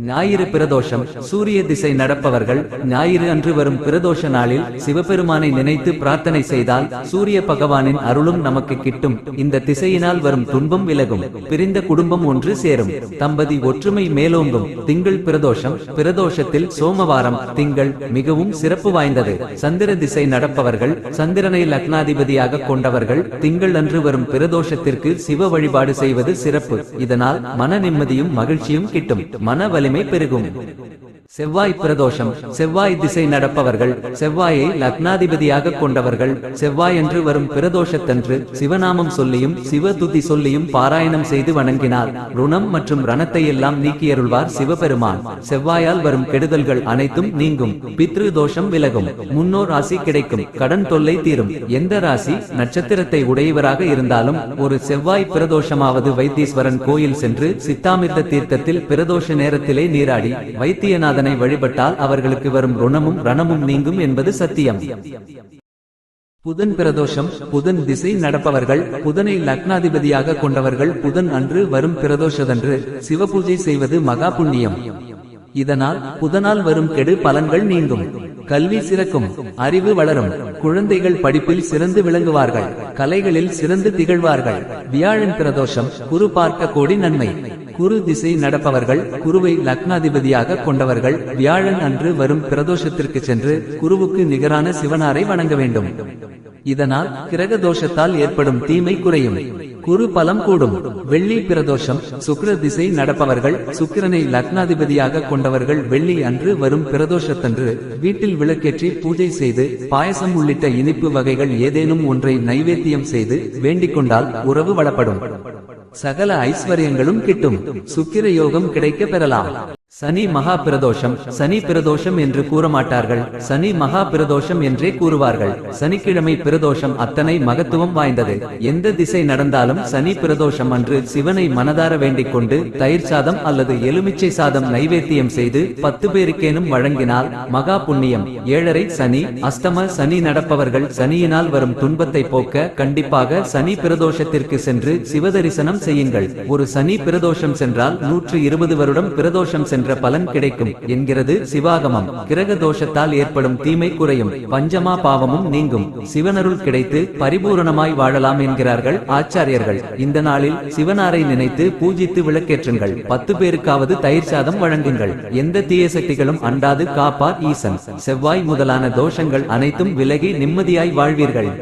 ஞாயிறு பிரதோஷம். சூரிய திசை நடப்பவர்கள் ஞாயிறு அன்று வரும் பிரதோஷ நாளில் சிவபெருமானை நினைத்து பிரார்த்தனை செய்தால் சூரிய பகவானின் அருளும் நமக்கு கிட்டும். இந்த திசையினால் வரும் துன்பம் விலகும். பிரிந்த குடும்பம் ஒன்று சேரும். தம்பதி ஒற்றுமை மேலோங்கும். திங்கள் பிரதோஷம். பிரதோஷத்தில் சோமவாரம். திங்கள் மிகவும் சிறப்பு வாய்ந்தது. சந்திர திசை நடப்பவர்கள் சந்திரனை லக்னாதிபதியாக கொண்டவர்கள் திங்கள் அன்று வரும் பிரதோஷத்திற்கு சிவ வழிபாடு செய்வது சிறப்பு. இதனால் மன நிம்மதியும் மகிழ்ச்சியும் கிட்டும். மன வலிமை பெருகும் செவ்வாய் பிரதோஷம். செவ்வாய் திசை நடப்பவர்கள். செவ்வாயை லக்னாதிபதியாக கொண்டவர்கள். செவ்வாய் என்று வரும் பிரதோஷத்தன்று சிவநாமம் சொல்லியும் சிவ துதி சொல்லியும் பாராயணம் செய்து வணங்கினார். ருணம் மற்றும் ரணத்தை எல்லாம் நீக்கியருள்வார் சிவபெருமான். செவ்வாயால் வரும் கெடுதல்கள் அனைத்தும் நீங்கும். பித்ரு தோஷம் விலகும். முன்னோர் ராசி கிடைக்கும். கடன் தொல்லை தீரும். எந்த ராசி நட்சத்திரத்தை உடையவராக இருந்தாலும் ஒரு செவ்வாய் பிரதோஷமாவது வைத்தீஸ்வரன் கோயில் சென்று சித்தாமிர்த தீர்த்தத்தில் பிரதோஷ நேரத்திலே நீராடி வைத்தியநாதனை அதனை வழிபட்டால் அவர்களுக்கு வரும் ருணமும் ரணமும் நீங்கும் என்பது சத்தியம். புதன் பிரதோஷம் புதன் திசை நடப்பவர்கள் புதனை லக்னாதிபதியாக கொண்டவர்கள் புதன் அன்று வரும் பிரதோஷதன்று சிவபூஜை செய்வது மகா புண்ணியம். இதனால் புதனால் வரும் கெடு பலன்கள் நீங்கும். கல்வி சிறக்கும் அறிவு வளரும். குழந்தைகள் படிப்பில் சிறந்து விளங்குவார்கள். கலைகளில் சிறந்து திகழ்வார்கள். வியாழன் பிரதோஷம் குரு பார்க்க கோடி நன்மை. குரு திசை நடப்பவர்கள் குருவை லக்னாதிபதியாக கொண்டவர்கள் வியாழன் அன்று வரும் பிரதோஷத்திற்கு சென்று குருவுக்கு நிகரான சிவனாரை வணங்க வேண்டும். இதனால் கிரக தோஷத்தால் ஏற்படும் தீமை குறையும். குரு பலம் கூடும். வெள்ளி பிரதோஷம் சுக்கிர திசை நடப்பவர்கள் சுக்கிரனை லக்னாதிபதியாக கொண்டவர்கள் வெள்ளி அன்று வரும் பிரதோஷத்தன்று வீட்டில் விளக்கேற்றி பூஜை செய்து பாயசம் உள்ளிட்ட இனிப்பு வகைகள் ஏதேனும் ஒன்றை நைவேத்தியம் செய்து வேண்டிக் கொண்டால் உறவு வளப்படும். சகல ஐஸ்வர்யங்களும் கிட்டும். சுக்கிர யோகம் கிடைக்க பெறலாம். சனி மகா பிரதோஷம் சனி பிரதோஷம் என்று கூற மாட்டார்கள் சனி மகா பிரதோஷம் என்றே கூறுவார்கள். சனிக்கிழமை பிரதோஷம் அத்தனை மகத்துவம் வாய்ந்தது. எந்த திசை நடந்தாலும் சனி பிரதோஷம் அன்று சிவனை மனதார வேண்டிக் கொண்டு தயிர் சாதம் அல்லது எலுமிச்சை சாதம் நைவேத்தியம் செய்து பத்து பேருக்கேனும் வழங்கினால் மகா புண்ணியம். ஏழரை சனி அஸ்தம சனி நடப்பவர்கள் சனியினால் வரும் துன்பத்தை போக்க கண்டிப்பாக சனி பிரதோஷத்திற்கு சென்று சிவதரிசனம் செய்யுங்கள். ஒரு சனி பிரதோஷம் சென்றால் நூற்று இருபது வருடம் பிரதோஷம் சென்ற பலன் கிடைக்கும் என்கிறது சிவாகமம். கிரக தோஷத்தால் ஏற்படும் தீமை குறையும். பஞ்சமா பாவமும் நீங்கும். சிவனருள் கிடைத்து பரிபூரணமாய் வாழலாம் என்கிறார்கள் ஆச்சாரியர்கள். இந்த நாளில் சிவனாரை நினைத்து பூஜித்து விளக்கேற்றுங்கள். பத்து பேருக்காவது தயிர் சாதம் வழங்குங்கள். எந்த தீய சக்திகளும் அண்டாது காப்பார் ஈசன். செவ்வாய் முதலான தோஷங்கள் அனைத்தும் விலகி நிம்மதியாய் வாழ்வீர்கள்.